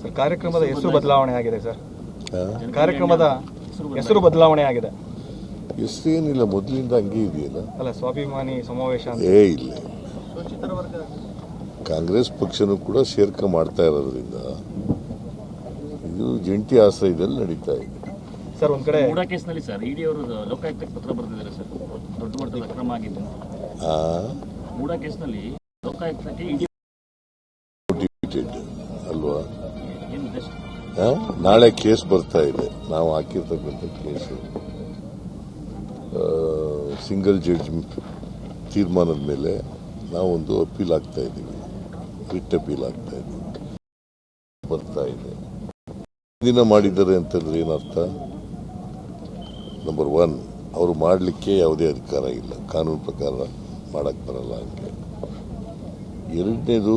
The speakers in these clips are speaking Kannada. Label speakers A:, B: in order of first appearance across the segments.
A: ಸರ್ ಕಾರ್ಯಕ್ರಮದ ಹೆಸರು ಬದಲಾವಣೆ. ಆಗಿದೆ ಸರ್. ಕಾರ್ಯಕ್ರಮದ ಹೆಸರು ಬದಲಾವಣೆ ಆಗಿದೆ.
B: ಹೆಸರೇನಿಲ್ಲ ಮೊದಲಿಂದ ಹಂಗೆ ಇದೆಯಲ್ಲ?
A: ಅಲ್ಲ ಸ್ವಾಭಿಮಾನಿ ಸಮಾವೇಶ ಅಂತ.
B: ಏ ಇಲ್ಲ. ಕಾಂಗ್ರೆಸ್ ಪಕ್ಷನೂ ಕೂಡ ಸೇರ್ಕ ಮಾಡ್ತಾ ಇರೋದ್ರಿಂದ ಇದು ಜಂಟಿ ಆಶ್ರಯದಲ್ಲಿ ನಡೀತಾ ಇದೆ.
A: ಸರ್ ಒಂದ್ ಕಡೆ
C: ಮೂಡಾ ಕೇಸ್ನಲ್ಲಿ ಸರ್ ಇಡಿ ಅವರು ಲೋಕಾಯುಕ್ತಕ್ಕೆ ಪತ್ರ ಬರೆದಿದ್ದಾರೆ ಸರ್. ದೊಡ್ಡ ಮಟ್ಟದ ಅಕ್ರಮ ಆಗಿದ್ದು
B: ಆ?
C: ಮೂಡ ಕೇಸ್ನಲ್ಲಿ ಲೋಕಾಯುಕ್ತಕ್ಕೆ ಇಡಿ
B: ನಾಳೆ ಕೇಸ್ ಬರ್ತಾ ಇದೆ. ನಾವು ಹಾಕಿರ್ತಕ್ಕಂಥ ಕೇಸು. ಸಿಂಗಲ್ ಜಡ್ಜ್ ತೀರ್ಮಾನದ ಮೇಲೆ ನಾವೊಂದು ಅಪೀಲ್ ಆಗ್ತಾ ಇದ್ದೀವಿ. ರಿಟ್ ಅಪೀಲ್ ಆಗ್ತಾ ಇದ್ದೀವಿ ಬರ್ತಾ ಇದೆ. ದಿನ ಮಾಡಿದ್ದಾರೆ ಅಂತಂದ್ರೆ ಏನರ್ಥ ನಂಬರ್ ಒನ್ ಅವರು ಮಾಡಲಿಕ್ಕೆ ಯಾವುದೇ ಅಧಿಕಾರ ಇಲ್ಲ. ಕಾನೂನು ಪ್ರಕಾರ ಮಾಡಕ್ಕೆ ಬರಲ್ಲ ಹಂಗೆ. ಎರಡನೇದು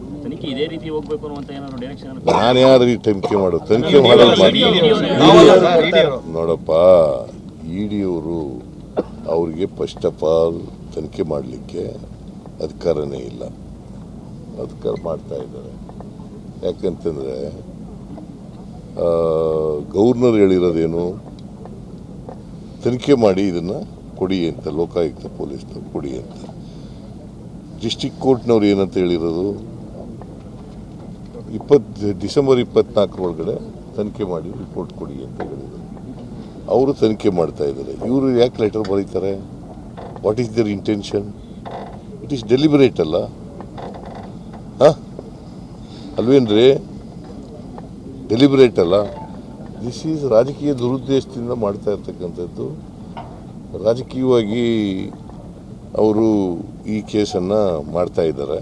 C: ತನಿಖೆ ಇದೇ ರೀತಿ ಹೋಗ್ಬೇಕು ಅನ್ನುವಂತ ಏನಾದ್ರು ಡೈರೆಕ್ಷನ್
B: ನಾನು ಯಾರು ಈ ತನಿಖೆ ಮಾಡೋದು? ತನಿಖೆ ಮಾಡೋದು ಮಾಡಿ. ನೋಡಪ್ಪ ಇಡಿಯವರು ಅವ್ರಿಗೆ ಫಸ್ಟ್ ಆಫ್ ಆಲ್ ತನಿಖೆ ಮಾಡಲಿಕ್ಕೆ ಅಧಿಕಾರನೇ ಇಲ್ಲ. ಅಧಿಕಾರ ಮಾಡ್ತಾ ಇದ್ದಾರೆ. ಯಾಕಂತಂದ್ರೆ ಆ, ಗವರ್ನರ್ ಹೇಳಿರೋದೇನು? ತನಿಖೆ ಮಾಡಿ ಇದನ್ನ ಕೊಡಿ ಅಂತ ಲೋಕಾಯುಕ್ತ ಪೊಲೀಸ್ನವ್ರು ಕೊಡಿ ಅಂತ. ಡಿಸ್ಟಿಕ್ ಕೋರ್ಟ್ನವ್ರು ಏನಂತ ಹೇಳಿರೋದು? ಇಪ್ಪತ್ತು ಡಿಸೆಂಬರ್ ಇಪ್ಪತ್ನಾಲ್ಕರ ಒಳಗಡೆ ತನಿಖೆ ಮಾಡಿ ರಿಪೋರ್ಟ್ ಕೊಡಿ ಅಂತ ಹೇಳಿದರು. ಅವರು ತನಿಖೆ ಮಾಡ್ತಾ ಇದ್ದಾರೆ. ಇವರು ಯಾಕೆ ಲೆಟರ್ ಬರೀತಾರೆ? What is their intention it is deliberate ಅಲ್ಲ? ಹಾಂ? ಅಲ್ವೇನ್ರಿ ಡೆಲಿಬರೇಟ್ ಅಲ್ಲ? ದಿಸ್ ಈಸ್ ರಾಜಕೀಯ ದುರುದ್ದೇಶದಿಂದ ಮಾಡ್ತಾ ಇರ್ತಕ್ಕಂಥದ್ದು. ರಾಜಕೀಯವಾಗಿ ಅವರು ಈ ಕೇಸನ್ನು ಮಾಡ್ತಾ ಇದ್ದಾರೆ.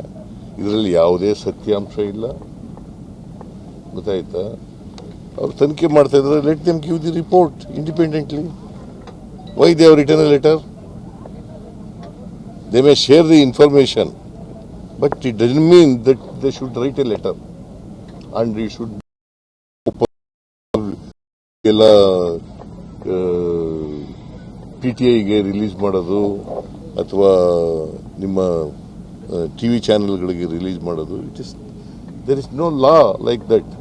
B: ಇದರಲ್ಲಿ ಯಾವುದೇ ಸತ್ಯಾಂಶ ಇಲ್ಲ. ಗೊತ್ತಾಯ್ತಾ? ಅವ್ರು ತನಿಖೆ ಮಾಡ್ತಾ ಇದ್ದಾರೆ let them give the report independently why they return a letter they may share the information but it doesn't mean that they should write a letter and you should ಎಲ್ಲ ಪಿ ಟಿ ಐಗೆ ರಿಲೀಸ್ ಮಾಡೋದು ಅಥವಾ ನಿಮ್ಮ ಟಿ ವಿ ಚಾನೆಲ್ಗಳಿಗೆ ರಿಲೀಸ್ ಮಾಡೋದು it is there is no law like that